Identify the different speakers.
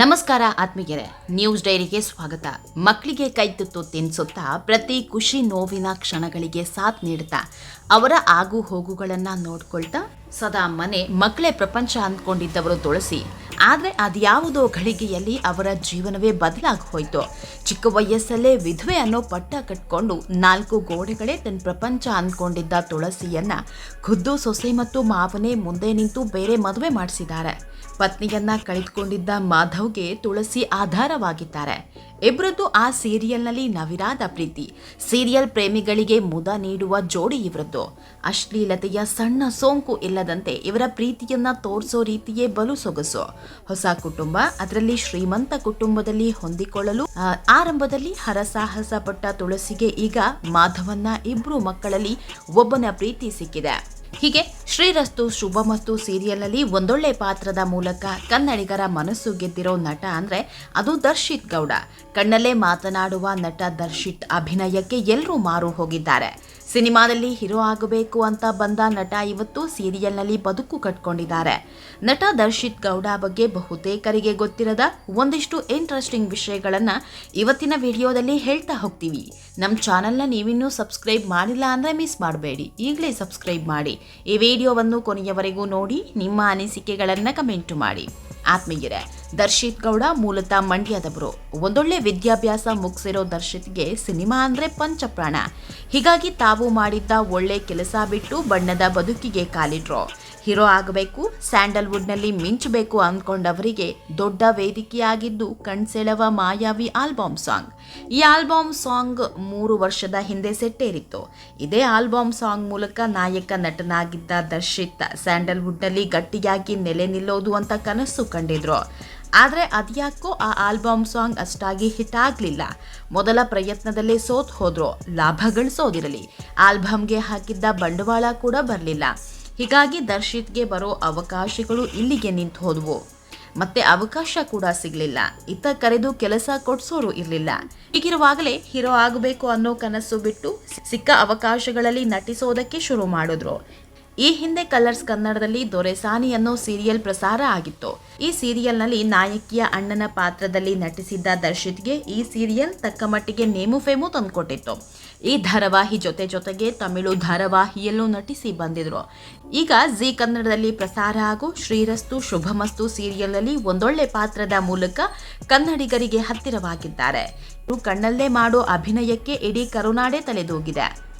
Speaker 1: ನಮಸ್ಕಾರ ಆತ್ಮೀಯರೇ, ನ್ಯೂಸ್ ಡೈರಿಗೆ ಸ್ವಾಗತ. ಮಕ್ಕಳಿಗೆ ಕೈ ತುತ್ತು ತಿನ್ನಿಸುತ್ತಾ ಪ್ರತಿ ಖುಷಿ ನೋವಿನ ಕ್ಷಣಗಳಿಗೆ ಸಾಥ್ ನೀಡ್ತಾ ಅವರ ಆಗು ಹೋಗುಗಳನ್ನು ನೋಡ್ಕೊಳ್ತಾ ಸದಾ ಮನೆ ಮಕ್ಕಳೇ ಪ್ರಪಂಚ ಅಂದ್ಕೊಂಡಿದ್ದವರು ತುಳಸಿ ಆದರೆ ಅದ್ಯಾವುದೋ ಘಳಿಗೆಯಲ್ಲಿ ಅವರ ಜೀವನವೇ ಬದಲಾಗಿ ಹೋಯಿತು. ಚಿಕ್ಕ ವಯಸ್ಸಲ್ಲೇ ವಿಧವೆ ಅನ್ನೋ ಪಟ್ಟ ಕಟ್ಕೊಂಡು ನಾಲ್ಕು ಗೋಡೆಗಳೇ ತನ್ನ ಪ್ರಪಂಚ ಅಂದ್ಕೊಂಡಿದ್ದ ತುಳಸಿಯನ್ನ ಖುದ್ದು ಸೊಸೆ ಮತ್ತು ಮಾವನೇ ಮುಂದೆ ನಿಂತು ಬೇರೆ ಮದುವೆ ಮಾಡಿಸಿದ್ದಾರೆ. ಪತ್ನಿಯನ್ನ ಕಳೆದುಕೊಂಡಿದ್ದ ಮಾಧವ್ಗೆ ತುಳಸಿ ಆಧಾರವಾಗಿದ್ದಾರೆ. ಇಬ್ಬರದ್ದು ಆ ಸೀರಿಯಲ್ನಲ್ಲಿ ನವಿರಾದ ಪ್ರೀತಿ. ಸೀರಿಯಲ್ ಪ್ರೇಮಿಗಳಿಗೆ ಮುದ ನೀಡುವ ಜೋಡಿ ಇವರದ್ದು. ಅಶ್ಲೀಲತೆಯ ಸಣ್ಣ ಸೋಂಕು ಇಲ್ಲದಂತೆ ಇವರ ಪ್ರೀತಿಯನ್ನ ತೋರಿಸೋ ರೀತಿಯೇ ಬಲು ಸೊಗಸು. ಹೊಸ ಕುಟುಂಬ, ಅದರಲ್ಲಿ ಶ್ರೀಮಂತ ಕುಟುಂಬದಲ್ಲಿ ಹೊಂದಿಕೊಳ್ಳಲು ಆರಂಭದಲ್ಲಿ ಹರಸಾಹಸ ಪಟ್ಟ ತುಳಸಿಗೆ ಈಗ ಮಾಧವನ್ನ ಇಬ್ರು ಮಕ್ಕಳಲ್ಲಿ ಒಬ್ಬನ ಪ್ರೀತಿ ಸಿಕ್ಕಿದೆ. ಹೀಗೆ ಶ್ರೀರಸ್ತು ಶುಭಮಸ್ತು ಸೀರಿಯಲಲ್ಲಿ ಒಂದೊಳ್ಳೆ ಪಾತ್ರದ ಮೂಲಕ ಕನ್ನಡಿಗರ ಮನಸ್ಸು ಗೆದ್ದಿರೋ ನಟ ಅಂದ್ರೆ ಅದು ದರ್ಶಿತ್ ಗೌಡ. ಕಣ್ಣಲ್ಲೇ ಮಾತನಾಡುವ ನಟ ದರ್ಶಿತ್ ಅಭಿನಯಕ್ಕೆ ಎಲ್ಲರೂ ಮಾರು ಹೋಗಿದ್ದಾರೆ. ಸಿನಿಮಾದಲ್ಲಿ ಹೀರೋ ಆಗಬೇಕು ಅಂತ ಬಂದ ನಟ ಇವತ್ತು ಸೀರಿಯಲ್ನಲ್ಲಿ ಬದುಕು ಕಟ್ಕೊಂಡಿದ್ದಾರೆ. ನಟ ದರ್ಶಿತ್ ಗೌಡ ಬಗ್ಗೆ ಬಹುತೇಕರಿಗೆ ಗೊತ್ತಿರದ ಒಂದಿಷ್ಟು ಇಂಟ್ರೆಸ್ಟಿಂಗ್ ವಿಷಯಗಳನ್ನು ಇವತ್ತಿನ ವಿಡಿಯೋದಲ್ಲಿ ಹೇಳ್ತಾ ಹೋಗ್ತೀವಿ. ನಮ್ಮ ಚಾನಲ್ನ ನೀವಿನ್ನೂ ಸಬ್ಸ್ಕ್ರೈಬ್ ಮಾಡಿಲ್ಲ ಅಂದರೆ ಮಿಸ್ ಮಾಡಬೇಡಿ. ಈಗಲೇ ಸಬ್ಸ್ಕ್ರೈಬ್ ಮಾಡಿ. ಈ ವಿಡಿಯೋವನ್ನು ಕೊನೆಯವರೆಗೂ ನೋಡಿ, ನಿಮ್ಮ ಅನಿಸಿಕೆಗಳನ್ನು ಕಮೆಂಟ್ ಮಾಡಿ. ಆತ್ಮೀಯರೇ, ದರ್ಶಿತ್ ಗೌಡ ಮೂಲತಃ ಮಂಡ್ಯದವರು. ಒಂದೊಳ್ಳೆ ವಿದ್ಯಾಭ್ಯಾಸ ಮುಗಿಸಿರೋ ದರ್ಶಿತ್ಗೆ ಸಿನಿಮಾ ಅಂದರೆ ಪಂಚಪ್ರಾಣ. ಹೀಗಾಗಿ ತಾವು ಮಾಡಿದ್ದ ಒಳ್ಳೆ ಕೆಲಸ ಬಿಟ್ಟು ಬಣ್ಣದ ಬದುಕಿಗೆ ಕಾಲಿಟ್ರು. ಹೀರೋ ಆಗಬೇಕು, ಸ್ಯಾಂಡಲ್ವುಡ್ನಲ್ಲಿ ಮಿಂಚಬೇಕು ಅಂದ್ಕೊಂಡವರಿಗೆ ದೊಡ್ಡ ವೇದಿಕೆಯಾಗಿದ್ದು ಕಣ್ಸೆಳವ ಮಾಯಾವಿ ಆಲ್ಬಮ್ ಸಾಂಗ್. ಈ ಆಲ್ಬಮ್ ಸಾಂಗ್ ಮೂರು ವರ್ಷದ ಹಿಂದೆ ಸೆಟ್ಟೇರಿತ್ತು. ಇದೇ ಆಲ್ಬಮ್ ಸಾಂಗ್ ಮೂಲಕ ನಾಯಕ ನಟನಾಗಿದ್ದ ದರ್ಶಿತ್ ಸ್ಯಾಂಡಲ್ವುಡ್ನಲ್ಲಿ ಗಟ್ಟಿಯಾಗಿ ನೆಲೆ ನಿಲ್ಲೋದು ಅಂತ ಕನಸು ಕಂಡಿದ್ರು. ಆದರೆ ಅದ್ಯಾಕೋ ಆ ಆಲ್ಬಮ್ ಸಾಂಗ್ ಅಷ್ಟಾಗಿ ಹಿಟ್ ಆಗಲಿಲ್ಲ. ಮೊದಲ ಪ್ರಯತ್ನದಲ್ಲೇ ಸೋತ್ ಹೋದ್ರು ಲಾಭ ಗಳಿಸೋದಿರಲಿ. ಆಲ್ಬಮ್ಗೆ ಹಾಕಿದ್ದ ಬಂಡವಾಳ ಕೂಡ ಬರಲಿಲ್ಲ. ಹೀಗಾಗಿ ದರ್ಶಿತ್ಗೆ ಬರೋ ಅವಕಾಶಗಳು ಇಲ್ಲಿಗೆ ನಿಂತು ಹೋದವು. ಮತ್ತೆ ಅವಕಾಶ ಕೂಡ ಸಿಗಲಿಲ್ಲ. ಇತ್ತ ಕರೆದು ಕೆಲಸ ಕೊಡ್ಸೋರು ಇರಲಿಲ್ಲ. ಹೀಗಿರುವಾಗಲೇ ಹೀರೋ ಆಗಬೇಕು ಅನ್ನೋ ಕನಸು ಬಿಟ್ಟು ಸಿಕ್ಕ ಅವಕಾಶಗಳಲ್ಲಿ ನಟಿಸೋದಕ್ಕೆ ಶುರು ಮಾಡಿದ್ರು. ಈ ಹಿಂದೆ ಕಲರ್ಸ್ ಕನ್ನಡದಲ್ಲಿ ದೊರೆಸಾನಿ ಅನ್ನೋ ಸೀರಿಯಲ್ ಪ್ರಸಾರ ಆಗಿತ್ತು. ಈ ಸೀರಿಯಲ್ನಲ್ಲಿ ನಾಯಕಿಯ ಅಣ್ಣನ ಪಾತ್ರದಲ್ಲಿ ನಟಿಸಿದ್ದ ದರ್ಶಿತ್ಗೆ ಈ ಸೀರಿಯಲ್ ತಕ್ಕ ಮಟ್ಟಿಗೆ ನೇಮು ಫೇಮು ತಂದುಕೊಟ್ಟಿತ್ತು. ಈ ಧಾರಾವಾಹಿ ಜೊತೆ ಜೊತೆಗೆ ತಮಿಳು ಧಾರಾವಾಹಿಯಲ್ಲೂ ನಟಿಸಿ ಬಂದಿದ್ರು. ಈಗ ಜಿ ಕನ್ನಡದಲ್ಲಿ ಪ್ರಸಾರ ಹಾಗೂ ಶ್ರೀರಸ್ತು ಶುಭಮಸ್ತು ಸೀರಿಯಲ್ನಲ್ಲಿ ಒಂದೊಳ್ಳೆ ಪಾತ್ರದ ಮೂಲಕ ಕನ್ನಡಿಗರಿಗೆ ಹತ್ತಿರವಾಗಿದ್ದಾರೆ. ಕಣ್ಣಲ್ಲೇ ಮಾಡೋ ಅಭಿನಯಕ್ಕೆ ಇಡೀ ಕರುನಾಡೇ ತಲೆದೂಗಿದೆ.